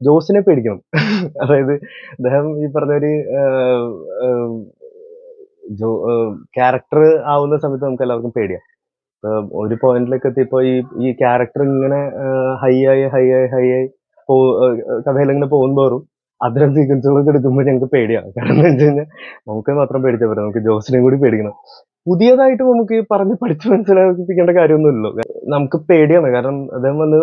ജോസിനെ പേടിക്കണം. അതായത് അദ്ദേഹം ഈ പറഞ്ഞ ഒരു ക്യാരക്ടർ ആവുന്ന സമയത്ത് നമുക്ക് എല്ലാവർക്കും പേടിയാ. ഒരു പോയിന്റിലേക്ക് എത്തിയപ്പോ ഈ ഈ ക്യാരക്ടർ ഇങ്ങനെ ഹൈ ആയി ഹൈ ആയി ഹൈ ആയി കഥയിൽ ഇങ്ങനെ അത്തരം സീക്വൻസുകളൊക്കെ എടുക്കുമ്പോൾ ഞങ്ങൾക്ക് പേടിയാണ്. കാരണം എന്താ വെച്ച് കഴിഞ്ഞാൽ നമുക്ക് മാത്രം പേടിച്ചാൽ പോരാ നമുക്ക് ജോസിനെയും കൂടി പേടിക്കണം. പുതിയതായിട്ട് നമുക്ക് പറഞ്ഞ് പഠിച്ച് മനസ്സിലാക്കിപ്പിക്കേണ്ട കാര്യമൊന്നുമില്ലല്ലോ. നമുക്ക് പേടിയാണ്. കാരണം അദ്ദേഹം വന്ന്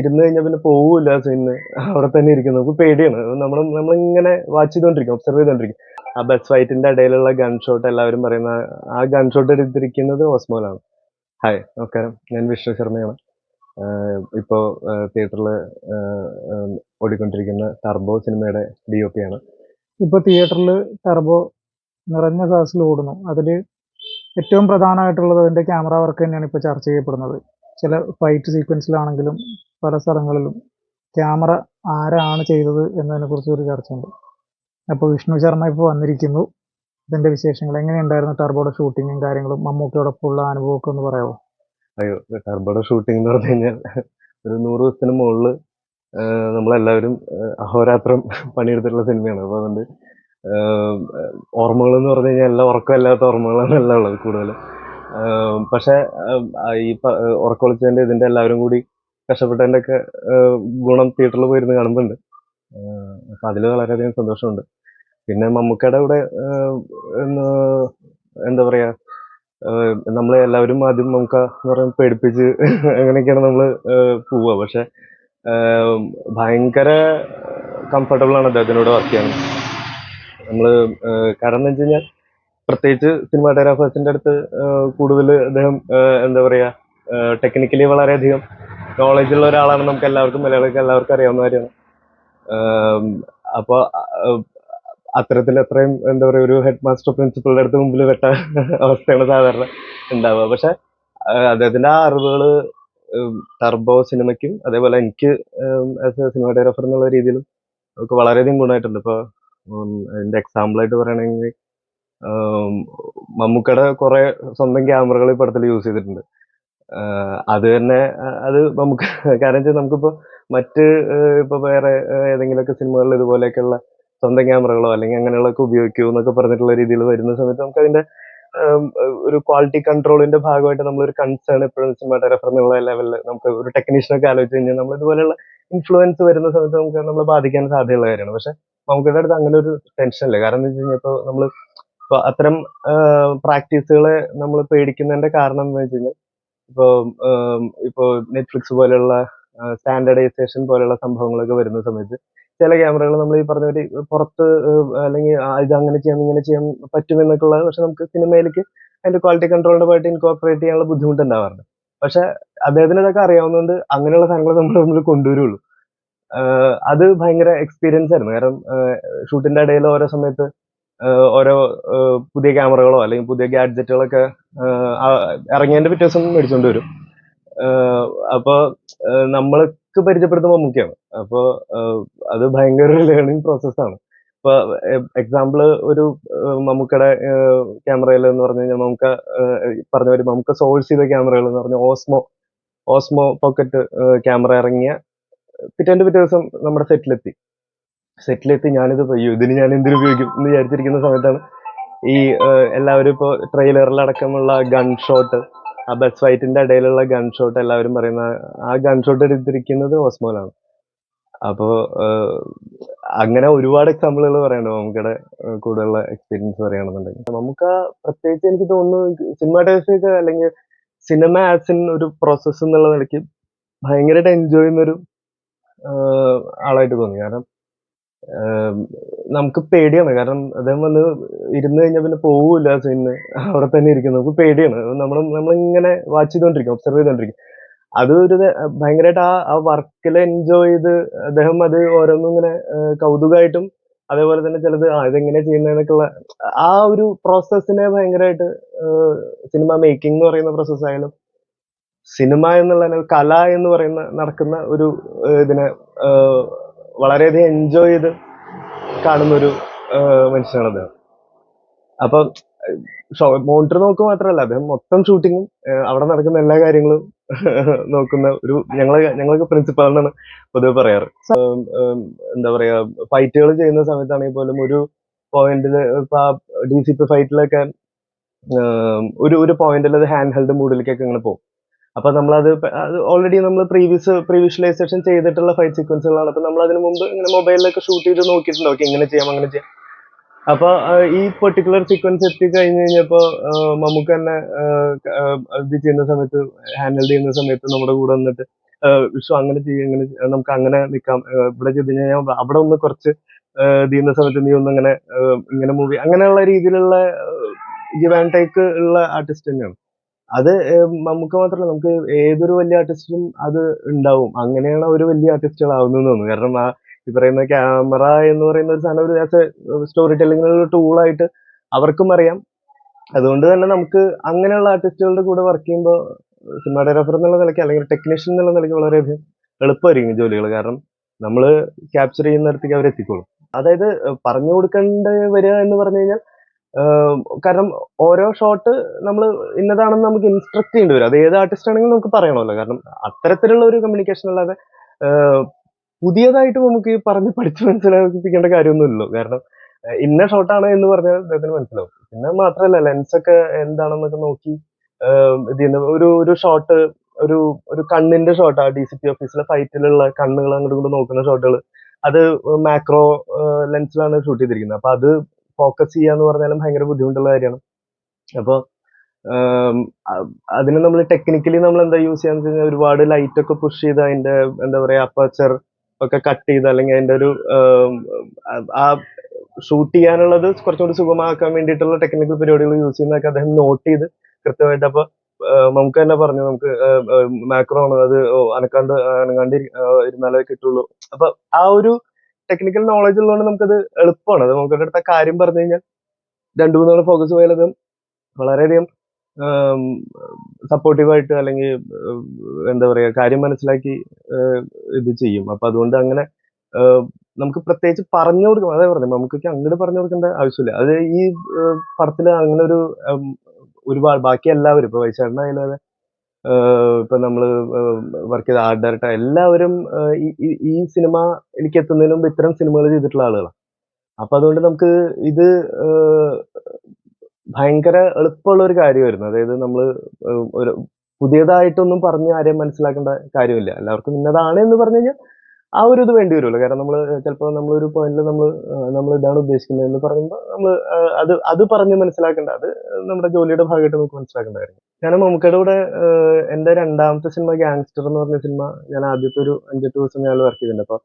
ഇരുന്ന് കഴിഞ്ഞാൽ പിന്നെ പോവില്ല സീനിന് അവിടെ തന്നെ ഇരിക്കും നമുക്ക് പേടിയാണ്. നമ്മൾ നമ്മളിങ്ങനെ വാച്ച് ചെയ്തുകൊണ്ടിരിക്കും ഒബ്സർവ് ചെയ്തുകൊണ്ടിരിക്കും ആ ബസ് ഫൈറ്റിന്റെ ഇടയിലുള്ള ഗൺ ഷോട്ട് എല്ലാവരും പറയുന്ന ആ ഗൺ ഷോട്ട് എടുത്തിരിക്കുന്നത് ഓസ്മോലാണ് ഹായ് നമസ്കാരം. ഞാൻ വിഷ്ണു ശർമ്മയാണ്. ഇപ്പോൾ തിയേറ്ററിൽ ഓടിക്കൊണ്ടിരിക്കുന്ന ടർബോ സിനിമയുടെ ഡി ഒ പി ആണ്. ഇപ്പോൾ തിയേറ്ററിൽ ടർബോ നിറഞ്ഞ ക്ലാസ്സിൽ ഓടുന്നു. അതിൽ ഏറ്റവും പ്രധാനമായിട്ടുള്ളത് അതിന്റെ ക്യാമറ വർക്ക് തന്നെയാണ് ഇപ്പോൾ ചർച്ച ചെയ്യപ്പെടുന്നത്. ചില ഫൈറ്റ് സീക്വൻസിലാണെങ്കിലും പല സ്ഥലങ്ങളിലും ക്യാമറ ആരാണ് ചെയ്തത് എന്നതിനെ കുറിച്ച് ഒരു ചർച്ചയുണ്ട്. അപ്പോൾ വിഷ്ണു ശർമ്മ ഇപ്പോൾ വന്നിരിക്കുന്നു. ഇതിന്റെ വിശേഷങ്ങൾ എങ്ങനെയുണ്ടായിരുന്നു ടർബോയുടെ ഷൂട്ടിങ്ങും കാര്യങ്ങളും? മമ്മൂക്കയോടൊപ്പമുള്ള അനുഭവമൊക്കെ ഒന്ന് പറയാമോ അയ്യോ ടർബോയുടെ ഷൂട്ടിംഗ് എന്ന് പറഞ്ഞു കഴിഞ്ഞാൽ ഒരു നൂറ് ദിവസത്തിന് മുകളിൽ നമ്മളെല്ലാവരും അഹോരാത്രം പണിയെടുത്തിട്ടുള്ള സിനിമയാണ് അപ്പോൾ അതുകൊണ്ട് ഓർമ്മകൾ എന്ന് പറഞ്ഞു കഴിഞ്ഞാൽ എല്ലാം ഉറക്കമില്ലാത്ത ഓർമ്മകളാണ് എല്ലാം ഉള്ളത് കൂടുതലും. പക്ഷെ ഈ ഉറക്കൊളിച്ചതിന്റെ ഇതിന്റെ എല്ലാവരും കൂടി കഷ്ടപ്പെട്ടതിന്റെ ഒക്കെ ഗുണം തിയേറ്ററിൽ പോയിരുന്ന് കാണുന്നുണ്ട് അപ്പൊ അതിൽ വളരെയധികം സന്തോഷമുണ്ട്. പിന്നെ മമ്മൂക്കയുടെ കൂടെ എന്താ പറയാ നമ്മളെ എല്ലാവരും ആദ്യം നമുക്ക് പറയുന്നത് പേടിപ്പിച്ച് അങ്ങനെയൊക്കെയാണ് നമ്മൾ പോവുക. പക്ഷെ ഭയങ്കര കംഫർട്ടബിൾ ആണ് അദ്ദേഹത്തിനോട് വർക്ക് ചെയ്യാൻ. നമ്മൾ കാരണം എന്ന് വെച്ച് കഴിഞ്ഞാൽ പ്രത്യേകിച്ച് സിനിമാറ്റോഗ്രാഫേഴ്സിന്റെ അടുത്ത് കൂടുതൽ അദ്ദേഹം എന്താ പറയുക ടെക്നിക്കലി വളരെയധികം നോളജ് ഉള്ള ഒരാളാണ് നമുക്ക് എല്ലാവർക്കും മലയാളികൾക്ക് എല്ലാവർക്കും അറിയാവുന്ന കാര്യമാണ്. അപ്പോൾ അത്തരത്തിൽ അത്രയും എന്താ പറയുക ഒരു ഹെഡ് മാസ്റ്റർ പ്രിൻസിപ്പളുടെ അടുത്ത് മുമ്പിൽ വെട്ട അവസ്ഥയാണ് സാധാരണ ഉണ്ടാവുക. പക്ഷെ അദ്ദേഹത്തിന്റെ ആ അറിവുകൾ ടർബോ സിനിമയ്ക്കും അതേപോലെ എനിക്ക് ആസ് എ സിനിമാറ്റോഗ്രാഫർ എന്നുള്ള രീതിയിലും ഒക്കെ വളരെയധികം ഗുണമായിട്ടുണ്ട്. അതിന്റെ എക്സാമ്പിൾ ആയിട്ട് പറയുകയാണെങ്കിൽ മമ്മൂക്കയുടെ കുറെ സ്വന്തം ക്യാമറകൾ ഈ പടത്തിൽ യൂസ് ചെയ്തിട്ടുണ്ട്. അത് തന്നെ അത് നമുക്ക് കാരണം വെച്ചാൽ നമുക്കിപ്പോ മറ്റ് ഇപ്പൊ വേറെ ഏതെങ്കിലുമൊക്കെ സിനിമകളിൽ ഇതുപോലെയൊക്കെയുള്ള സ്വന്തം ക്യാമറകളോ അല്ലെങ്കിൽ അങ്ങനെയുള്ളതൊക്കെ ഉപയോഗിക്കൂ എന്നൊക്കെ പറഞ്ഞിട്ടുള്ള രീതിയിൽ വരുന്ന സമയത്ത് നമുക്ക് അതിന്റെ ഒരു ക്വാളിറ്റി കൺട്രോളിന്റെ ഭാഗമായിട്ട് നമ്മൾ ഒരു കൺസേൺ എപ്പോഴും സിനിമാറ്റോഗ്രാഫർ എന്നുള്ള ലെവലിൽ നമുക്ക് ഒരു ടെക്നീഷ്യനൊക്കെ ആലോചിച്ച് കഴിഞ്ഞാൽ നമ്മൾ ഇതുപോലെയുള്ള ഇൻഫ്ലുവൻസ് വരുന്ന സമയത്ത് നമുക്ക് നമ്മളെ ബാധിക്കാൻ സാധ്യതയുള്ള കാര്യമാണ്. പക്ഷെ നമുക്കിടെ അടുത്ത് അങ്ങനെ ഒരു ടെൻഷൻ ഇല്ല. കാരണം എന്താ വെച്ച് ഇപ്പോൾ നമ്മൾ ഇപ്പൊ അത്തരം പ്രാക്ടീസുകളെ നമ്മൾ പേടിക്കുന്നതിന്റെ കാരണം എന്ന് വെച്ച് കഴിഞ്ഞാൽ ഇപ്പോ ഇപ്പോ നെറ്റ്ഫ്ലിക്സ് പോലെയുള്ള സ്റ്റാൻഡേർഡൈസേഷൻ പോലെയുള്ള സംഭവങ്ങളൊക്കെ വരുന്ന സമയത്ത് ചില ക്യാമറകൾ നമ്മൾ ഈ പറഞ്ഞ ഒരു പുറത്ത് അല്ലെങ്കിൽ ഇത് അങ്ങനെ ചെയ്യാം ഇങ്ങനെ ചെയ്യാൻ പറ്റുമെന്നൊക്കെ ഉള്ളത് പക്ഷെ നമുക്ക് സിനിമയിലേക്ക് അതിന്റെ ക്വാളിറ്റി കൺട്രോളിന്റെ പോയിട്ട് ഇൻകോപ്പറേറ്റ് ചെയ്യാനുള്ള ബുദ്ധിമുട്ട് ഉണ്ടാവാറുണ്ട്. പക്ഷെ അദ്ദേഹത്തിന് ഇതൊക്കെ അറിയാവുന്നതുകൊണ്ട് അങ്ങനെയുള്ള സാധനങ്ങൾ നമ്മൾ നമ്മൾ കൊണ്ടുവരുള്ളൂ. അത് ഭയങ്കര എക്സ്പീരിയൻസ് ആയിരുന്നു. കാരണം ഷൂട്ടിന്റെ ഇടയിൽ ഓരോ സമയത്ത് ഓരോ പുതിയ ക്യാമറകളോ അല്ലെങ്കിൽ പുതിയ ഗാഡ്ജറ്റുകളൊക്കെ ഇറങ്ങിയതിന്റെ പിറ്റേ ദിവസം മേടിച്ചോണ്ട് വരും. അപ്പോൾ അപ്പൊ ആഹ് പരിചയപ്പെടുത്തുമ്പോൾ മുഖ്യമാണ് അപ്പൊ ആഹ് അത് ഭയങ്കര ഒരു ലേണിംഗ് പ്രോസസ്സാണ് ഇപ്പൊ എക്സാമ്പിൾ ഒരു മമ്മൂക്കയുടെ ക്യാമറയിൽ എന്ന് പറഞ്ഞു കഴിഞ്ഞാൽ നമുക്ക് പറഞ്ഞ ഒരു നമുക്ക് സോഴ്സ് ചെയ്ത ക്യാമറകൾ എന്ന് പറഞ്ഞു ഓസ്മോ ഓസ്മോ പോക്കറ്റ് ക്യാമറ ഇറങ്ങിയ പിറ്റേന്റെ പിറ്റേ ദിവസം നമ്മുടെ സെറ്റിലെത്തി സെറ്റിലെത്തി ഞാനിത് പയ്യോ ഇതിന് ഞാൻ എന്തിനു ഉപയോഗിക്കും എന്ന് വിചാരിച്ചിരിക്കുന്ന സമയത്താണ് ഈ എല്ലാവരും ഇപ്പോൾ ട്രെയിലറിലടക്കമുള്ള ഗൺ ഷോട്ട് ആ ബസ് ഫൈറ്റിന്റെ ഇടയിലുള്ള ഗൺ ഷോട്ട് എല്ലാവരും പറയുന്ന ആ ഗൺ ഷോട്ട് എടുത്തിരിക്കുന്നത് ഓസ്മോലാണ് അപ്പോ അങ്ങനെ ഒരുപാട് എക്സാമ്പിളുകൾ പറയാനുണ്ട്. നമുക്കിടെ കൂടുതലുള്ള എക്സ്പീരിയൻസ് പറയുകയാണെന്നുണ്ടെങ്കിൽ നമുക്ക് പ്രത്യേകിച്ച് എനിക്ക് തോന്നുന്നു സിനിമാറ്റോഗ്രാഫി അല്ലെങ്കിൽ സിനിമ ആസ് ഇൻ ഒരു പ്രോസസ്സ് എന്നുള്ള നിലയ്ക്ക് ഭയങ്കരമായിട്ട് എൻജോയ് ചെയ്യുന്ന ഒരു ആളായിട്ട് തോന്നി. കാരണം നമുക്ക് പേടിയാണ്. കാരണം അദ്ദേഹം വന്ന് ഇരുന്ന് കഴിഞ്ഞാൽ പിന്നെ പോവില്ല സീനിന് അവിടെ തന്നെ ഇരിക്കും നമുക്ക് പേടിയാണ്. നമ്മൾ നമ്മളിങ്ങനെ വാച്ച് ചെയ്തുകൊണ്ടിരിക്കും ഒബ്സർവ് ചെയ്തുകൊണ്ടിരിക്കും അത് ഒരു ഭയങ്കരമായിട്ട് ആ ആ വർക്കിൽ എൻജോയ് ചെയ്ത് അദ്ദേഹം അത് ഓരോന്നും ഇങ്ങനെ കൗതുകമായിട്ടും അതേപോലെ തന്നെ ചിലത് ആ ഇതെങ്ങനെ ചെയ്യുന്നതെന്നൊക്കെയുള്ള ആ ഒരു പ്രോസസ്സിനെ ഭയങ്കരമായിട്ട് സിനിമ മേക്കിംഗ് എന്ന് പറയുന്ന പ്രോസസ് ആയാലും സിനിമ എന്നുള്ള കല എന്ന് പറയുന്ന നടക്കുന്ന ഒരു ഇതിനെ വളരെയധികം എൻജോയ് ചെയ്ത് കാണുന്ന ഒരു ആഹ് മനുഷ്യനാണ് അദ്ദേഹം. അപ്പൊ മോണിറ്റർ നോക്കുക മാത്രമല്ല അദ്ദേഹം മൊത്തം ഷൂട്ടിങ്ങും അവിടെ നടക്കുന്ന എല്ലാ കാര്യങ്ങളും നോക്കുന്ന ഒരു ഞങ്ങളെ ഞങ്ങളൊക്കെ പ്രിൻസിപ്പാളിനാണ് പൊതുവെ പറയാറ്. എന്താ പറയാ ഫൈറ്റുകൾ ചെയ്യുന്ന സമയത്താണെങ്കിൽ പോലും ഒരു പോയിന്റിൽ ഇപ്പൊ ഡി സി പി ഫൈറ്റിലൊക്കെ ഒരു ഒരു പോയിന്റിൽ അത് ഹാൻഡ് ഹെൽഡ് മൂഡിലേക്കൊക്കെ ഇങ്ങനെ പോകും. അപ്പൊ നമ്മളത് അത് ഓൾറെഡി നമ്മൾ പ്രീവിയസ് പ്രീവിഷ്വലൈസേഷൻ ചെയ്തിട്ടുള്ള ഫൈറ്റ് സീക്വൻസുകളാണ് അപ്പൊ നമ്മൾ അതിന് മുമ്പ് ഇങ്ങനെ മൊബൈലിലൊക്കെ ഷൂട്ട് ചെയ്ത് നോക്കിയിട്ടുണ്ട്. ഓക്കെ ഇങ്ങനെ ചെയ്യാം അങ്ങനെ ചെയ്യാം. അപ്പൊ ഈ പെർട്ടിക്കുലർ സീക്വൻസ് എത്തി കഴിഞ്ഞ് കഴിഞ്ഞപ്പോ നമുക്ക് തന്നെ ഇത് ചെയ്യുന്ന സമയത്ത് ഹാൻഡിൽ ചെയ്യുന്ന സമയത്ത് നമ്മുടെ കൂടെ വന്നിട്ട് വിഷു അങ്ങനെ ചെയ്യും ഇങ്ങനെ നമുക്ക് അങ്ങനെ നിൽക്കാം ഇവിടെ ചെയ്ത് കഴിഞ്ഞാൽ അവിടെ ഒന്ന് കുറച്ച് ചെയ്യുന്ന സമയത്ത് നീ ഒന്ന് അങ്ങനെ ഇങ്ങനെ മൂവി അങ്ങനെയുള്ള രീതിയിലുള്ള ഗിവ് ആൻഡ് ടേക്ക് ഉള്ള ആർട്ടിസ്റ്റ് തന്നെയാണ്. അത് നമുക്ക് മാത്രമല്ല നമുക്ക് ഏതൊരു വലിയ ആർട്ടിസ്റ്റിനും അത് ഉണ്ടാവും. അങ്ങനെയാണ് ഒരു വലിയ ആർട്ടിസ്റ്റുകളാവുന്നത് തോന്നുന്നു. കാരണം ആ ഈ പറയുന്ന ക്യാമറ എന്ന് പറയുന്ന ഒരു സാധനം ഒരു സ്റ്റോറി ടെല്ലിങ്ങിന് ഒരു ടൂളായിട്ട് അവർക്കും അറിയാം. അതുകൊണ്ട് തന്നെ നമുക്ക് അങ്ങനെയുള്ള ആർട്ടിസ്റ്റുകളുടെ കൂടെ വർക്ക് ചെയ്യുമ്പോൾ സിനിമാറ്റോഗ്രാഫർ എന്നുള്ള നിലയ്ക്ക് അല്ലെങ്കിൽ ടെക്നീഷ്യൻ എന്നുള്ള നിലയ്ക്ക് വളരെയധികം എളുപ്പമായിരിക്കും ജോലികൾ കാരണം നമ്മൾ ക്യാപ്ചർ ചെയ്യുന്നിടത്തേക്ക് അവർ എത്തിക്കോളും അതായത് പറഞ്ഞു കൊടുക്കേണ്ട വരിക എന്ന് പറഞ്ഞു കഴിഞ്ഞാൽ കാരണം ഓരോ ഷോട്ട് നമ്മൾ ഇന്നതാണെന്ന് നമുക്ക് ഇൻസ്ട്രക്ട് ചെയ്യേണ്ടി വരും. അത് ഏത് ആർട്ടിസ്റ്റ് ആണെങ്കിലും നമുക്ക് പറയണമല്ലോ. കാരണം അത്തരത്തിലുള്ള ഒരു കമ്മ്യൂണിക്കേഷൻ അല്ലാതെ പുതിയതായിട്ട് നമുക്ക് പറഞ്ഞ് പഠിച്ച് മനസ്സിലാക്കിപ്പിക്കേണ്ട കാര്യമൊന്നുമില്ലല്ലോ. കാരണം ഇന്ന ഷോട്ടാണ് എന്ന് പറഞ്ഞാൽ അദ്ദേഹത്തിന് മനസ്സിലാവും. പിന്നെ മാത്രമല്ല ലെൻസൊക്കെ എന്താണെന്നൊക്കെ നോക്കി ഇത് ഒരു ഒരു ഷോട്ട് ഒരു ഒരു കണ്ണിന്റെ ഷോട്ട് ആ ഡി സി പി ഓഫീസിലെ ഫൈറ്റിലുള്ള കണ്ണുകൾ അങ്ങോട്ട് ഇങ്ങോട്ട് നോക്കുന്ന ഷോട്ടുകൾ അത് മാക്രോ ലെൻസിലാണ് ഷൂട്ട് ചെയ്തിരിക്കുന്നത്. അപ്പൊ അത് ഫോക്കസ് ചെയ്യാന്ന് പറഞ്ഞാലും ഭയങ്കര ബുദ്ധിമുട്ടുള്ള കാര്യമാണ്. അപ്പോൾ അതിന് നമ്മൾ ടെക്നിക്കലി നമ്മൾ എന്താ യൂസ് ചെയ്യാന്ന് വെച്ച് ഒരുപാട് ലൈറ്റ് ഒക്കെ പുഷ് ചെയ്ത് അതിന്റെ എന്താ പറയാ അപ്പച്ചർ ഒക്കെ കട്ട് ചെയ്ത് അല്ലെങ്കിൽ അതിന്റെ ഒരു ആ- ഷൂട്ട് ചെയ്യാനുള്ളത് കുറച്ചുകൂടി സുഗമമാക്കാൻ വേണ്ടിയിട്ടുള്ള ടെക്നിക്കൽ പരിപാടികൾ യൂസ് ചെയ്യുന്നതൊക്കെ അദ്ദേഹം നോട്ട് ചെയ്ത് കൃത്യമായിട്ട് അപ്പൊ നമുക്ക് തന്നെ പറഞ്ഞു. നമുക്ക് മാക്രോ ആണ്. അത് അനക്കാണ്ട് അനങ്ങാണ്ട് ഇരുന്നാലേ കിട്ടുള്ളൂ. അപ്പൊ ആ ഒരു ടെക്നിക്കൽ നോളജ് ഉള്ളതുകൊണ്ട് നമുക്കത് എളുപ്പമാണ്. അത് നമുക്ക് അടുത്ത കാര്യം പറഞ്ഞു കഴിഞ്ഞാൽ രണ്ടു മൂന്നോളം ഫോക്കസ് പോയാൽ അത് വളരെയധികം സപ്പോർട്ടീവായിട്ട് അല്ലെങ്കിൽ എന്താ പറയുക കാര്യം മനസ്സിലാക്കി ഇത് ചെയ്യും. അപ്പൊ അതുകൊണ്ട് അങ്ങനെ നമുക്ക് പ്രത്യേകിച്ച് പറഞ്ഞു കൊടുക്കണം. അതേ പറഞ്ഞു നമുക്ക് അങ്ങോട്ട് പറഞ്ഞു കൊടുക്കേണ്ട ആവശ്യമില്ല. അത് ഈ പടത്തിൽ അങ്ങനെ ഒരു ഒരുപാട് ബാക്കി എല്ലാവരും ഇപ്പൊ വൈശാഖനായാലും അതെ ഇപ്പൊ നമ്മൾ വർക്ക് ചെയ്ത ആർട്ട് ഡയറക്ടർ എല്ലാവരും ഈ സിനിമ എനിക്ക് എത്തുന്നതിന് മുമ്പ് ഇത്തരം സിനിമകൾ ചെയ്തിട്ടുള്ള ആളുകളാണ് അപ്പൊ അതുകൊണ്ട് നമുക്ക് ഇത് ഭയങ്കര എളുപ്പമുള്ള ഒരു കാര്യമായിരുന്നു. അതായത് നമ്മൾ ഒരു പുതിയതായിട്ടൊന്നും പറഞ്ഞ് ആരെയും മനസ്സിലാക്കേണ്ട കാര്യമില്ല. എല്ലാവർക്കും ഇന്നതാണ് എന്ന് പറഞ്ഞു കഴിഞ്ഞാൽ ആ ഒരു ഇത് വേണ്ടി വരുമല്ലോ. കാരണം നമ്മൾ ചിലപ്പോൾ ഒരു പോയിന്റിൽ നമ്മൾ നമ്മൾ ഇതാണ് ഉദ്ദേശിക്കുന്നത് എന്ന് പറയുമ്പോൾ നമ്മൾ അത് അത് പറഞ്ഞ് മനസ്സിലാക്കേണ്ട അത് നമ്മുടെ ജോലിയുടെ ഭാഗമായിട്ട് നമുക്ക് മനസ്സിലാക്കേണ്ട കാര്യം ഞാൻ മമ്മൂക്കയുടെ കൂടെ എന്റെ എന്റെ രണ്ടാമത്തെ സിനിമ ഗാങ്സ്റ്റർ എന്ന് പറഞ്ഞ സിനിമ ഞാൻ ആദ്യത്തെ ഒരു അഞ്ചെട്ട് ദിവസം ഞാൻ വർക്ക് ചെയ്തിട്ടുണ്ട്. അപ്പോൾ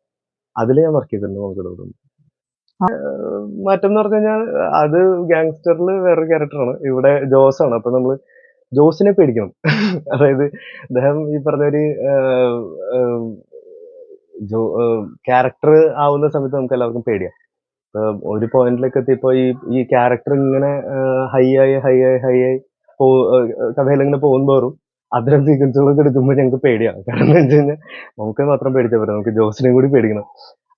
അതിൽ ഞാൻ വർക്ക് ചെയ്തിട്ടുണ്ട് മമ്മൂക്കയുടെ കൂടെ. മാറ്റം എന്ന് പറഞ്ഞു കഴിഞ്ഞാൽ അത് ഗാങ്സ്റ്ററിൽ വേറൊരു ക്യാരക്ടറാണ് ഇവിടെ ജോസ് ആണ്. അപ്പൊ നമ്മൾ ജോസിനെ പേടിക്കണം. അതായത് അദ്ദേഹം ഈ പറഞ്ഞ ഒരു ജോ ക്യാരക്ടർ ആവുന്ന സമയത്ത് നമുക്ക് എല്ലാവർക്കും പേടിയാ. ഒരു പോയിന്റിലേക്ക് എത്തിയപ്പോ ഈ ഈ ക്യാരക്ടർ ഇങ്ങനെ ഹൈ ആയി ഹൈ ആയി ഹൈ ആയി പോ കഥയിൽ ഇങ്ങനെ പോകുമ്പോറും അത്തരം സീക്വൻസുകളൊക്കെ എടുക്കുമ്പോൾ ഞങ്ങൾക്ക് പേടിയാണ് കാരണം എന്താ വെച്ച് കഴിഞ്ഞാൽ നമുക്ക് മാത്രം പേടിച്ചാൽ പറ്റും നമുക്ക് ജോസിനെയും കൂടി പേടിക്കണം.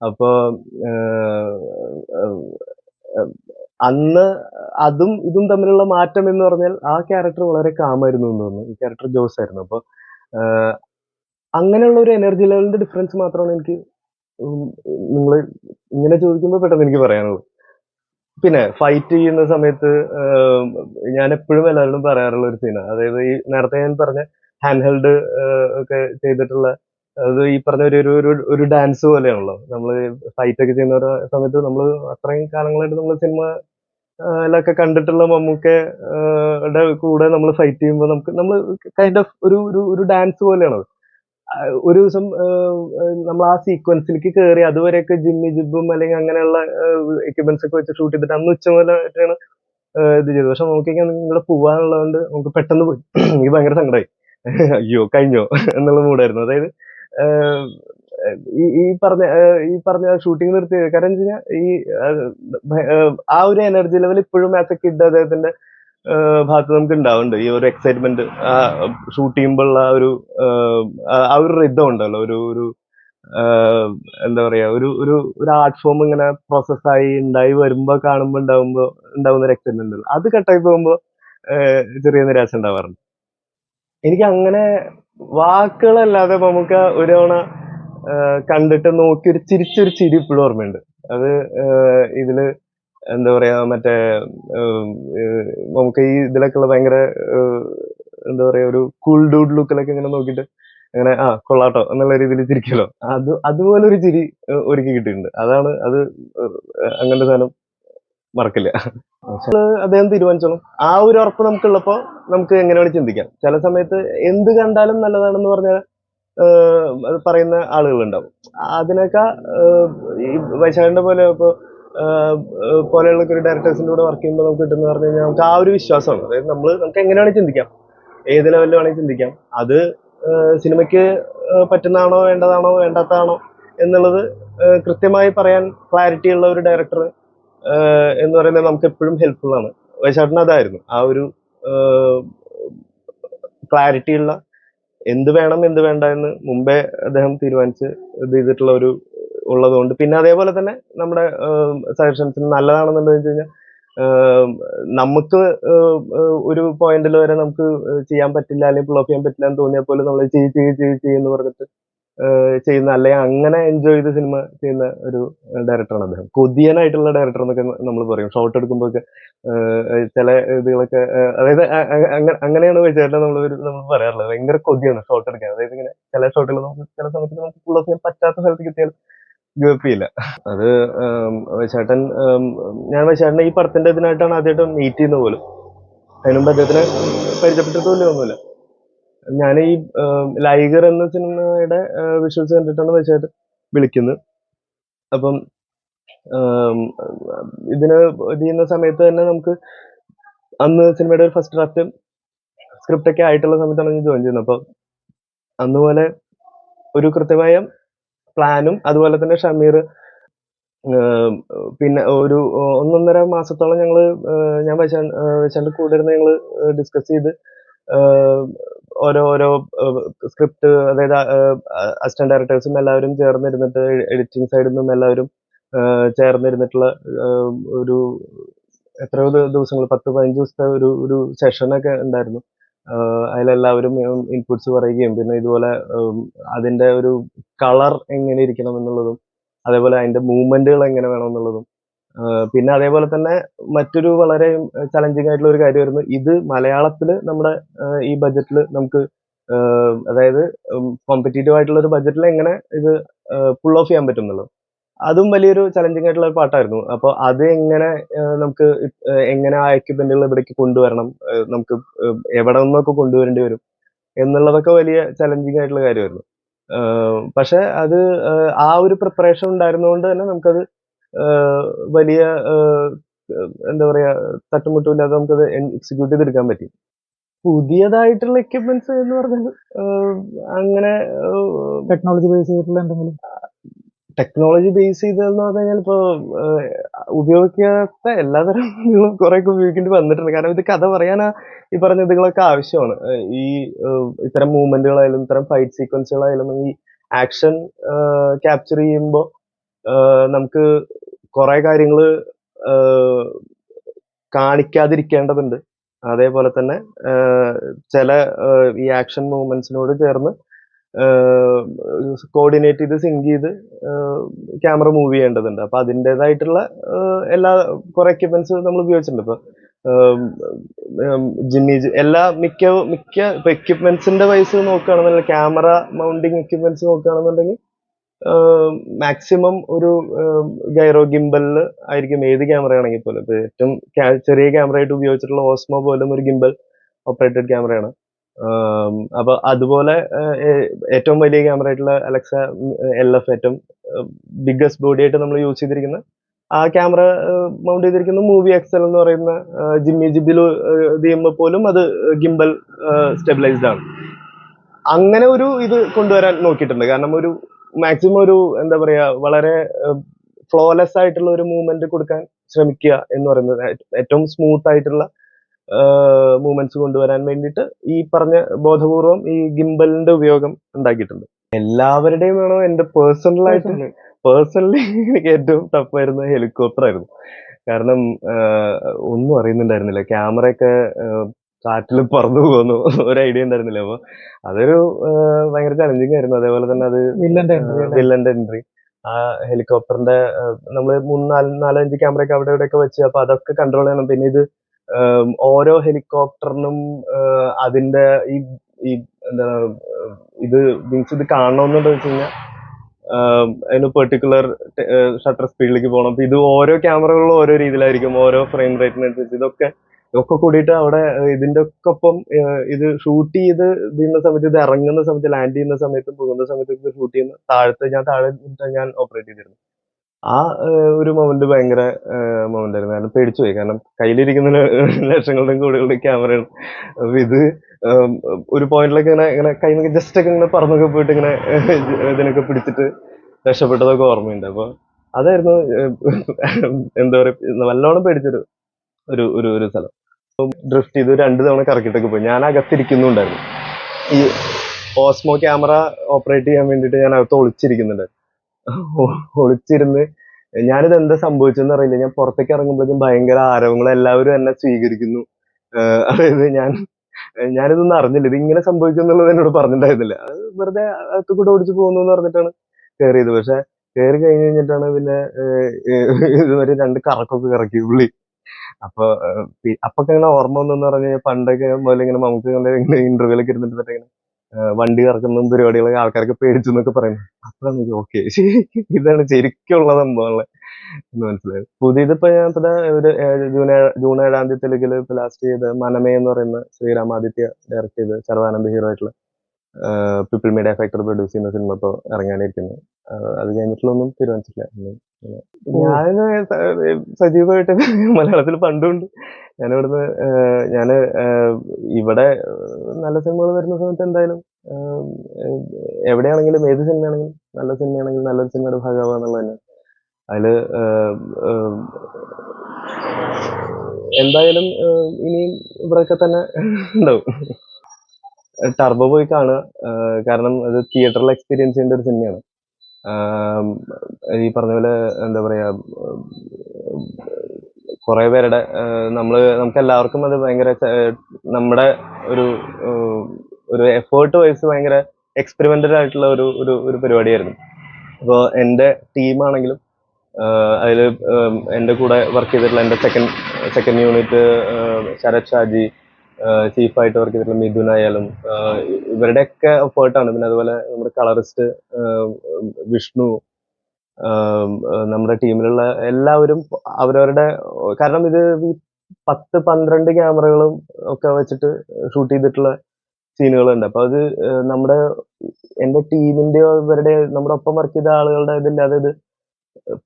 അപ്പൊ ഏഹ്, ഏഹ്, അന്ന് അതും ഇതും തമ്മിലുള്ള മാറ്റം എന്ന് പറഞ്ഞാൽ ആ ക്യാരക്ടർ വളരെ കാമായിരുന്നു എന്ന് തോന്നുന്നു. ഈ ക്യാരക്ടർ ജോസ് ആയിരുന്നു. അപ്പൊ ഏഹ്, അങ്ങനെയുള്ള ഒരു എനർജി ലെവലിന്റെ ഡിഫറൻസ് മാത്രമാണ് എനിക്ക് നിങ്ങൾ ഇങ്ങനെ ചോദിക്കുമ്പോൾ പെട്ടെന്ന് എനിക്ക് പറയാനുള്ളത് പിന്നെ ഫൈറ്റ് ചെയ്യുന്ന സമയത്ത് ഞാൻ എപ്പോഴും എല്ലാവരോടും പറയാറുള്ള ഒരു സീനാണ് അതായത് ഈ നേരത്തെ ഞാൻ പറഞ്ഞ ഹാൻഡ് ഹെൽഡ് ഒക്കെ ചെയ്തിട്ടുള്ള അത് ഈ പറഞ്ഞ ഒരു ഒരു ഒരു ഡാൻസ് പോലെയാണല്ലോ. നമ്മൾ ഫൈറ്റ് ഒക്കെ ചെയ്യുന്ന സമയത്ത് നമ്മൾ അത്രയും കാലങ്ങളായിട്ട് നമ്മൾ സിനിമ ൊക്കെ കണ്ടിട്ടുള്ള മമ്മൂക്കയുടെ കൂടെ നമ്മൾ ഫൈറ്റ് ചെയ്യുമ്പോൾ നമുക്ക് നമ്മൾ കൈൻഡ് ഓഫ് ഒരു ഒരു ഡാൻസ് പോലെയാണത്. ഒരു ദിവസം നമ്മൾ ആ സീക്വൻസിലേക്ക് കയറി അതുവരെയൊക്കെ ജിമ്മി ജിബും അല്ലെങ്കിൽ അങ്ങനെയുള്ള എക്യുപ്മെന്റ്സ് ഒക്കെ വെച്ച് ഷൂട്ട് ചെയ്തിട്ട് അന്ന് ഉച്ച മുതലായിട്ടാണ് ഇത് ചെയ്തത്. പക്ഷെ നോക്കിയാൽ നിങ്ങളെ പോവാനുള്ളതുകൊണ്ട് നമുക്ക് പെട്ടെന്ന് പോയി. എനിക്ക് ഭയങ്കര സങ്കടമായി അയ്യോ കഴിഞ്ഞോ? എന്നുള്ള മൂടായിരുന്നു അതായത് ഈ ഈ പറഞ്ഞ ഈ പറഞ്ഞ ഷൂട്ടിംഗ് നിർത്തി കാരണം വെച്ച് കഴിഞ്ഞാൽ ഈ ആ ഒരു എനർജി ലെവൽ ഇപ്പോഴും ആസ് എ കിഡ് അദ്ദേഹത്തിന്റെ ഭാഗത്ത് നമുക്ക് ഉണ്ടാവുന്നുണ്ട്. ഈ ഒരു എക്സൈറ്റ്മെന്റ് ഷൂട്ട് ചെയ്യുമ്പോഴുള്ള ഒരു ആ- ഒരു റിതം ഉണ്ടല്ലോ. ഒരു ഒരു എന്താ പറയാ ഒരു ഒരു ഒരു ആർട്ട് ഫോം ഇങ്ങനെ പ്രോസസ്സായി ഉണ്ടായി വരുമ്പോ കാണുമ്പോ ഉണ്ടാവുമ്പോ ഉണ്ടാവുന്ന ഒരു എക്സൈറ്റ്മെന്റ് ഉണ്ടല്ലോ. അത് കട്ടായി പോകുമ്പോ ചെറിയ നിരാശ ഉണ്ടാവാറുണ്ട്. എനിക്ക് അങ്ങനെ വാക്കുകളല്ലാതെ നമുക്ക് ഒരു തവണ കണ്ടിട്ട് നോക്കി ഒരു ചിരിച്ചൊരു ചിരി ഇപ്പോഴും ഓർമ്മയുണ്ട്. അത് ഇതിൽ എന്താ പറയാ മറ്റേ നമുക്ക് ഈ ഇതിലൊക്കെ ഉള്ള ഭയങ്കര എന്താ പറയാ ഒരു കൂൾ ഡൂഡ് ലുക്കിലൊക്കെ ഇങ്ങനെ നോക്കിയിട്ട് അങ്ങനെ ആ കൊള്ളാട്ടോ എന്നുള്ള രീതിയിൽ ചിരിക്കലോ. അത് അതുപോലെ ഒരു ചിരി ഒരുക്കി കിട്ടിയിട്ടുണ്ട്. അതാണ് അത് അങ്ങനത്തെ സാധനം മറക്കില്ല. അദ്ദേഹം തീരുമാനിച്ചോളും. ആ ഒരു ഉറപ്പ് നമുക്കുള്ളപ്പോ നമുക്ക് എങ്ങനെയാണ് ചിന്തിക്കാം. ചില സമയത്ത് എന്ത് കണ്ടാലും നല്ലതാണെന്ന് പറഞ്ഞാൽ പറയുന്ന ആളുകളുണ്ടാവും. അതിനൊക്കെ ഈ വൈശാഖിന്റെ പോലെ ഇപ്പോ പോലെയുള്ള ഒരു ഡയറക്ടേഴ്സിന്റെ കൂടെ വർക്ക് ചെയ്യുമ്പോൾ നമുക്ക് കിട്ടുന്ന പറഞ്ഞു കഴിഞ്ഞാൽ നമുക്ക് ആ ഒരു വിശ്വാസമാണ്. അതായത് നമ്മൾ നമുക്ക് എങ്ങനെ വേണമെങ്കിൽ ചിന്തിക്കാം. ഏത് ലെവലിൽ വേണമെങ്കിൽ ചിന്തിക്കാം. അത് സിനിമയ്ക്ക് പറ്റുന്നതാണോ വേണ്ടതാണോ വേണ്ടാത്തതാണോ എന്നുള്ളത് കൃത്യമായി പറയാൻ ക്ലാരിറ്റി ഉള്ള ഒരു ഡയറക്ടർ എന്ന് പറയുന്നത് നമുക്ക് എപ്പോഴും ഹെൽപ്ഫുൾ ആണ്. വൈശാട്ടിന് അതായിരുന്നു. ആ ഒരു ക്ലാരിറ്റി ഉള്ള എന്ത് വേണം എന്ത് വേണ്ട എന്ന് മുമ്പേ അദ്ദേഹം തീരുമാനിച്ച് ഇത് ചെയ്തിട്ടുള്ള ഒരു ഉള്ളതുകൊണ്ട്. പിന്നെ അതേപോലെ തന്നെ നമ്മുടെ സജഷൻസിന് നല്ലതാണെന്നുണ്ടെന്ന് വെച്ച് കഴിഞ്ഞാൽ നമുക്ക് ഒരു പോയിന്റിൽ വരെ നമുക്ക് ചെയ്യാൻ പറ്റില്ല അല്ലെങ്കിൽ പുൾ ചെയ്യാൻ പറ്റില്ല എന്ന് തോന്നിയാൽ പോലും നമ്മൾ ചെയ് ചെയ് ചെയ് ചെയ്യുന്ന പറഞ്ഞിട്ട് ചെയ്യുന്ന അല്ലെങ്കിൽ അങ്ങനെ എൻജോയ് ചെയ്ത് സിനിമ ചെയ്യുന്ന ഒരു ഡയറക്ടറാണ് അദ്ദേഹം. കൊതിയനായിട്ടുള്ള ഡയറക്ടർ എന്നൊക്കെ നമ്മൾ പറയും. ഷോട്ട് എടുക്കുമ്പോഴൊക്കെ ചില ഇതുകളൊക്കെ അതായത് അങ്ങനെയാണ് വെച്ചാൽ നമ്മൾ നമ്മൾ പറയാറുള്ളത്. ഭയങ്കര കൊതിയാണ് ഷോട്ട് എടുക്കാൻ. അതായത് ഇങ്ങനെ ചില ഷോട്ടുകൾ നമുക്ക് ചില സമയത്ത് നമുക്ക് ഫുൾ ഓഫ് ചെയ്യാൻ പറ്റാത്ത സ്ഥലത്ത് കിട്ടിയാൽ ഗപ്പിയില്ല അത് ചേട്ടൻ ഞാൻ ചേട്ടനെ ഈ പടത്തിന്റെ ഇതിനായിട്ടാണ് ആദ്യമായിട്ട് മീറ്റ് ചെയ്യുന്ന പോലും. അതിനുമ്പ് അദ്ദേഹത്തിനെ പരിചയപ്പെട്ടിട്ട് ഒന്നുമില്ല. ഞാൻ ഈ ലൈഗർ എന്ന സിനിമയുടെ വിഷ്വൽസ് കണ്ടിട്ടാണ് വൈശാഖ് വിളിക്കുന്നത്. അപ്പം ഇതിന് ഇത് ചെയ്യുന്ന സമയത്ത് തന്നെ നമുക്ക് അന്ന് സിനിമയുടെ ഒരു ഫസ്റ്റ് ഡ്രാഫ്റ്റ് സ്ക്രിപ്റ്റ് ഒക്കെ ആയിട്ടുള്ള സമയത്താണ് ഞാൻ ജോയിൻ ചെയ്യുന്നത്. അപ്പോൾ അന്ന് പോലെ ഒരു കൃത്യമായ പ്ലാനും. അതുപോലെ തന്നെ ഷമീർ പിന്നെ ഒരു ഒന്നൊന്നര മാസത്തോളം ഞങ്ങൾ ഞാൻ വെച്ചാൽ കൂടെ ഇരുന്ന് ഞങ്ങൾ ഡിസ്കസ് ചെയ്ത് ഓരോ ഓരോ സ്ക്രിപ്റ്റ് അതായത് അസിസ്റ്റന്റ് ഡയറക്ടേഴ്സും എല്ലാവരും ചേർന്നിരുന്നിട്ട് എഡിറ്റിംഗ് സൈഡിൽ നിന്നും എല്ലാവരും ചേർന്നിരുന്നിട്ടുള്ള ഒരു എത്രയോ ദിവസങ്ങൾ പത്ത് പതിനഞ്ച് ദിവസത്തെ ഒരു ഒരു സെഷനൊക്കെ ഉണ്ടായിരുന്നു. അതിലെല്ലാവരും ഇൻപുട്സ് പറയുകയും പിന്നെ ഇതുപോലെ അതിന്റെ ഒരു കളർ എങ്ങനെ ഇരിക്കണം എന്നുള്ളതും അതേപോലെ അതിന്റെ മൂവ്മെന്റുകൾ എങ്ങനെ വേണം എന്നുള്ളതും പിന്നെ അതേപോലെ തന്നെ മറ്റൊരു വളരെ ചലഞ്ചിങ് ആയിട്ടുള്ള ഒരു കാര്യമായിരുന്നു ഇത് മലയാളത്തിൽ നമ്മുടെ ഈ ബജറ്റിൽ നമുക്ക് അതായത് കോമ്പറ്റേറ്റീവ് ആയിട്ടുള്ള ഒരു ബജറ്റിൽ എങ്ങനെ ഇത് പുൾ ഓഫ് ചെയ്യാൻ പറ്റും എന്നുള്ളത്. അതും വലിയൊരു ചലഞ്ചിങ് ആയിട്ടുള്ള ഒരു പാട്ടായിരുന്നു. അപ്പോൾ അത് എങ്ങനെ നമുക്ക് എങ്ങനെ ആ എക്യുപ്മെന്റുകൾ ഇവിടേക്ക് കൊണ്ടുവരണം നമുക്ക് എവിടെ നിന്നൊക്കെ കൊണ്ടുവരേണ്ടി വരും എന്നുള്ളതൊക്കെ വലിയ ചലഞ്ചിങ് ആയിട്ടുള്ള കാര്യമായിരുന്നു. പക്ഷെ അത് ആ ഒരു പ്രിപ്പറേഷൻ ഉണ്ടായിരുന്നതുകൊണ്ട് തന്നെ നമുക്കത് വലിയ എന്താ പറയാ തട്ടുമുട്ടുമില്ലാതെ നമുക്കത് എക്സിക്യൂട്ട് ചെയ്തെടുക്കാൻ പറ്റി. പുതിയതായിട്ടുള്ള എക്യുപ്മെന്റ്സ് എന്ന് പറഞ്ഞാൽ അങ്ങനെ ടെക്നോളജി ബേസ് ചെയ്തിട്ടുള്ള എന്തെങ്കിലും? ടെക്നോളജി ബേസ് ചെയ്തതെന്ന് പറഞ്ഞു കഴിഞ്ഞാൽ ഇപ്പോൾ ഉപയോഗിക്കാത്ത എല്ലാതരം കുറെ കുറേയൊക്കെ ഉപയോഗിക്കേണ്ടി വന്നിട്ടുണ്ട്. കാരണം ഇത് കഥ പറയാനാ ഈ പറഞ്ഞ ഇതുകളൊക്കെ ആവശ്യമാണ്. ഈ ഇത്തരം മൂവ്മെന്റുകളായാലും ഇത്തരം ഫൈറ്റ് സീക്വൻസുകളായാലും ഈ ആക്ഷൻ ക്യാപ്ചർ ചെയ്യുമ്പോൾ നമുക്ക് കുറെ കാര്യങ്ങൾ കാണിക്കാതിരിക്കേണ്ടതുണ്ട്. അതേപോലെ തന്നെ ചില ഈ ആക്ഷൻ മൂവ്മെന്റ്സിനോട് ചേർന്ന് കോർഡിനേറ്റ് ചെയ്ത് സിങ്ക് ചെയ്ത് ക്യാമറ മൂവ് ചെയ്യേണ്ടതുണ്ട്. അപ്പൊ അതിന്റെതായിട്ടുള്ള എല്ലാ കുറെ എക്യുപ്മെന്റ്സ് നമ്മൾ ഉപയോഗിച്ചിട്ടുണ്ട്. ഇപ്പൊ ജിമ്മി എല്ലാ മിക്ക മിക്ക ഇപ്പൊ എക്യുപ്മെന്റ്സിന്റെ വൈസ് നോക്കുകയാണെന്നുണ്ടെങ്കിൽ ക്യാമറ മൗണ്ടിങ് എക്യുപ്മെന്റ്സ് നോക്കുകയാണെന്നുണ്ടെങ്കിൽ മാക്സിമം ഒരു ഗൈറോ ഗിംബലിൽ ആയിരിക്കും ഏത് ക്യാമറ ആണെങ്കിൽ പോലും ഇപ്പൊ ഏറ്റവും ചെറിയ ക്യാമറ ആയിട്ട് ഉപയോഗിച്ചിട്ടുള്ള ഓസ്മോ പോലും ഒരു ഗിംബൽ ഓപ്പറേറ്റഡ് ക്യാമറയാണ് അപ്പൊ അതുപോലെ ഏറ്റവും വലിയ ക്യാമറ ആയിട്ടുള്ള അലക്സ എൽ എഫ് ഏറ്റവും ബിഗ്ഗസ്റ്റ് ബോഡി ആയിട്ട് നമ്മൾ യൂസ് ചെയ്തിരിക്കുന്ന ആ ക്യാമറ മൗണ്ട് ചെയ്തിരിക്കുന്ന മൂവി എക്സൽ എന്ന് പറയുന്ന ജിമ്മി ജിബിൽ ചെയ്യുമ്പോൾ പോലും അത് ഗിംബൽ സ്റ്റെബിലൈസ്ഡ് ആണ്. അങ്ങനെ ഒരു ഇത് കൊണ്ടുവരാൻ നോക്കിയിട്ടുണ്ട്. കാരണം ഒരു മാക്സിമം ഒരു എന്താ പറയാ വളരെ ഫ്ലോലെസ് ആയിട്ടുള്ള ഒരു മൂവ്മെന്റ് കൊടുക്കാൻ ശ്രമിക്കുക എന്ന് പറയുന്നത് ഏറ്റവും സ്മൂത്ത് ആയിട്ടുള്ള മൂവ്മെന്റ്സ് കൊണ്ടുവരാൻ വേണ്ടിയിട്ട് ഈ പറഞ്ഞ ബോധപൂർവം ഈ ഗിംബലിന്റെ ഉപയോഗം ഉണ്ടാക്കിയിട്ടുണ്ട്. എല്ലാവരുടെയും വേണോ എന്റെ പേഴ്സണൽ ആയിട്ട് പേഴ്സണലി എനിക്ക് ഏറ്റവും ടഫ് ആയിരുന്ന ഹെലികോപ്റ്റർ ആയിരുന്നു. കാരണം ഒന്നും അറിയുന്നുണ്ടായിരുന്നില്ല. ക്യാമറയൊക്കെ കാറ്റിൽ പറന്നു പോകുന്നു ഒരു ഐഡിയ ഉണ്ടായിരുന്നില്ല. അപ്പൊ അതൊരു ഭയങ്കര ചലഞ്ചിങ് ആയിരുന്നു. അതേപോലെ തന്നെ അത് വില്ലന്റെ? എൻട്രി ആ ഹെലികോപ്റ്ററിന്റെ നമ്മൾ മൂന്ന് നാല് നാലഞ്ച് ക്യാമറയൊക്കെ അവിടെ ഇവിടെ ഒക്കെ വെച്ച് അപ്പൊ അതൊക്കെ കൺട്രോൾ ചെയ്യണം. പിന്നെ ഇത് ഓരോ ഹെലികോപ്റ്ററിനും അതിന്റെ ഈ ഈ എന്താ ഇത് മീൻസ് ഇത് കാണണമെന്ന് വെച്ച് കഴിഞ്ഞാൽ അതിന് പെർട്ടിക്കുലർ ഷട്ടർ സ്പീഡിലേക്ക് പോകണം. അപ്പൊ ഇത് ഓരോ ക്യാമറകളും ഓരോ രീതിയിലായിരിക്കും ഓരോ ഫ്രെയിം റേറ്റിനനുസരിച്ച് ഇതൊക്കെ ഇതൊക്കെ കൂടിയിട്ട് അവിടെ ഇതിന്റെ ഒക്കെ ഒപ്പം ഇത് ഷൂട്ട് ചെയ്ത് ചെയ്യുന്ന സമയത്ത് ഇത് ഇറങ്ങുന്ന സമയത്ത് ലാൻഡ് ചെയ്യുന്ന സമയത്തും പോകുന്ന സമയത്തും ഇത് ഷൂട്ട് ചെയ്യുന്ന താഴത്തെ ഞാൻ താഴെ ഞാൻ ഓപ്പറേറ്റ് ചെയ്തിരുന്നു ആ ഒരു മൊമെന്റ് ഭയങ്കര മൊമെന്റ് ആയിരുന്നു. കാരണം പേടിച്ചു പോയി. കാരണം കയ്യിലിരിക്കുന്ന ലക്ഷങ്ങളുടെ ക്യാമറ ക്യാമറയാണ് ഇത് ഒരു പോയിന്റിലൊക്കെ ഇങ്ങനെ ഇങ്ങനെ കൈ ജസ്റ്റ് ഒക്കെ ഇങ്ങനെ പറന്നൊക്കെ പോയിട്ട് ഇങ്ങനെ ഇതിനൊക്കെ പിടിച്ചിട്ട് രക്ഷപ്പെട്ടതൊക്കെ ഓർമ്മയുണ്ട്. അപ്പൊ അതായിരുന്നു എന്താ പറയുക നല്ലോണം പേടിച്ചൊരു ഒരു ഒരു ഒരു സ്ഥലം. ഡ്രിഫ്റ്റ് ചെയ്ത് രണ്ട് തവണ കറക്കിട്ടൊക്കെ പോയി. ഞാൻ അകത്തിരിക്കുന്നുണ്ടായിരുന്നു. ഈ ഓസ്മോ ക്യാമറ ഓപ്പറേറ്റ് ചെയ്യാൻ വേണ്ടിയിട്ട് ഞാൻ അകത്ത് ഒളിച്ചിരിക്കുന്നുണ്ട്. ഒളിച്ചിരുന്ന്. ഞാനിത് എന്താ സംഭവിച്ചെന്ന് അറിയില്ല. ഞാൻ പുറത്തേക്ക് ഇറങ്ങുമ്പോഴേക്കും ഭയങ്കര ആരവങ്ങൾ എല്ലാവരും എന്നെ സ്വീകരിക്കുന്നു. അതായത് ഞാൻ ഞാനിതൊന്നും അറിഞ്ഞില്ല. ഇത് ഇങ്ങനെ സംഭവിക്കും എന്നുള്ളത് എന്നോട് പറഞ്ഞിട്ടുണ്ടായിരുന്നില്ല. അത് വെറുതെ അത് കൂടെ ഓടിച്ചു പോകുന്നു എന്ന് പറഞ്ഞിട്ടാണ് കയറിയത്. പക്ഷെ കയറി കഴിഞ്ഞു കഴിഞ്ഞിട്ടാണ് പിന്നെ ഇതുവരെ രണ്ട് കറക്കൊക്കെ കറക്കി. പുള്ളി. അപ്പൊ അപ്പൊക്കെ ഇങ്ങനെ ഓർമ്മ വന്നെന്ന് പറഞ്ഞു കഴിഞ്ഞാൽ പണ്ടൊക്കെ പോലെ ഇങ്ങനെ നമുക്ക് ഇങ്ങനെ ഇന്റർവ്യൂലൊക്കെ ഇരുന്നിട്ട് ഇങ്ങനെ വണ്ടി ഇറക്കുന്ന പരിപാടികളൊക്കെ ആൾക്കാരൊക്കെ പേടിച്ചു എന്നൊക്കെ പറയുന്നത്. അപ്പോഴാണ് എനിക്ക് ഓക്കെ ഇതാണ് ശരിക്കുള്ള സംഭവങ്ങൾ എന്ന് മനസ്സിലായത്. പുതിയതിപ്പോ ഞാൻ ഇപ്പൊ ഒരു ജൂൺ ജൂൺ ഏഴാം തീയതി തെലുങ്കിൽ ഇപ്പൊ ലാസ്റ്റ് ചെയ്ത മനമേ എന്ന് പറയുന്ന ശ്രീരാമാദിത്യ ഡയറക്ട് ചെയ്ത സർവാനന്ദ ഹീറോ ആയിട്ടുള്ള പീപ്പിൾ മീഡിയ ഫാക്ടർ പ്രൊഡ്യൂസ് ചെയ്യുന്ന സിനിമ ഇപ്പോൾ ഇറങ്ങാനിരിക്കുന്നു. അത് കഴിഞ്ഞിട്ടുള്ളൊന്നും തീരുമാനിച്ചിട്ടില്ല. ഉം. ഞാൻ സജീവമായിട്ട് മലയാളത്തിൽ പണ്ടുണ്ട് ആഹ് ഞാൻ ഇവിടെ നല്ല സിനിമകൾ വരുന്ന സമയത്ത് എന്തായാലും എവിടെയാണെങ്കിലും ഏത് സിനിമയാണെങ്കിലും നല്ല സിനിമയാണെങ്കിലും നല്ലൊരു സിനിമയുടെ ഭാഗമാവുക എന്നുള്ളത് തന്നെ അതിൽ എന്തായാലും ഇനിയും ഇവിടെയൊക്കെ തന്നെ ഉണ്ടാവും. ടർബോ പോയി കാണുക കാരണം അത് തിയേറ്ററിൽ എക്സ്പീരിയൻസ് ചെയ്യേണ്ട ഒരു സിനിമയാണ് ഈ പറഞ്ഞ പോലെ എന്താ പറയാ കുറെ പേരുടെ നമ്മൾ നമുക്ക് എല്ലാവർക്കും അത് ഭയങ്കര നമ്മുടെ ഒരു ഒരു എഫേർട്ട് വൈസ് ഭയങ്കര എക്സ്പെരിമെന്റൽ ആയിട്ടുള്ള ഒരു ഒരു ഒരു പരിപാടിയായിരുന്നു. അപ്പോൾ എന്റെ ടീമാണെങ്കിലും അതിൽ എന്റെ കൂടെ വർക്ക് ചെയ്തിട്ടുള്ള എന്റെ second second unit Sarath Shaji ചീഫായിട്ട് work ചെയ്തിട്ടുള്ള മിഥുൻ ആയാലും ഇവരുടെയൊക്കെ എഫേർട്ടാണ് പിന്നെ അതുപോലെ നമ്മുടെ കളറിസ്റ്റ് വിഷ്ണു നമ്മുടെ ടീമിലുള്ള എല്ലാവരും അവരവരുടെ കാരണം ഇത് ഈ പത്ത് പന്ത്രണ്ട് ക്യാമറകളും ഒക്കെ വെച്ചിട്ട് ഷൂട്ട് ചെയ്തിട്ടുള്ള സീനുകളുണ്ട് അപ്പൊ അത് നമ്മുടെ എന്റെ ടീമിന്റെയോ ഇവരുടെ നമ്മുടെ ഒപ്പം വർക്ക് ചെയ്ത ആളുകളുടെ ഇതില്ലാതെ ഇത്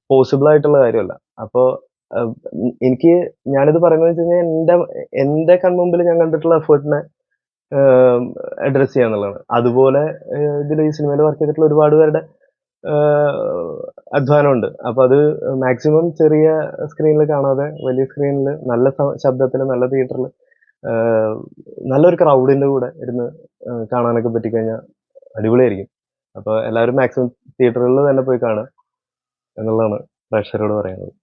പോസിബിൾ ആയിട്ടുള്ള കാര്യമല്ല. അപ്പോ ആഹ് എനിക്ക് ഞാനിത് പറയുന്നത് വെച്ച് കഴിഞ്ഞാൽ എന്റെ എന്റെ കൺമുമ്പിൽ ഞാൻ കണ്ടിട്ടുള്ള എഫേർട്ടിനെ അഡ്രസ് ചെയ്യാന്നുള്ളതാണ് അതുപോലെ ഇതിൽ ഈ സിനിമയിൽ വർക്ക് ചെയ്തിട്ടുള്ള ഒരുപാട് പേരുടെ അധ്വാനമുണ്ട്. അപ്പൊ അത് മാക്സിമം ചെറിയ സ്ക്രീനിൽ കാണാതെ വലിയ സ്ക്രീനിൽ നല്ല ശബ്ദത്തിൽ നല്ല തിയേറ്ററിൽ നല്ലൊരു ക്രൗഡിന്റെ കൂടെ ഇരുന്ന് കാണാനൊക്കെ പറ്റിക്കഴിഞ്ഞാൽ അടിപൊളിയായിരിക്കും. അപ്പോൾ എല്ലാവരും മാക്സിമം തിയേറ്ററുകളിൽ തന്നെ പോയി കാണുക എന്നുള്ളതാണ് പ്രേക്ഷകരോട് പറയുന്നത്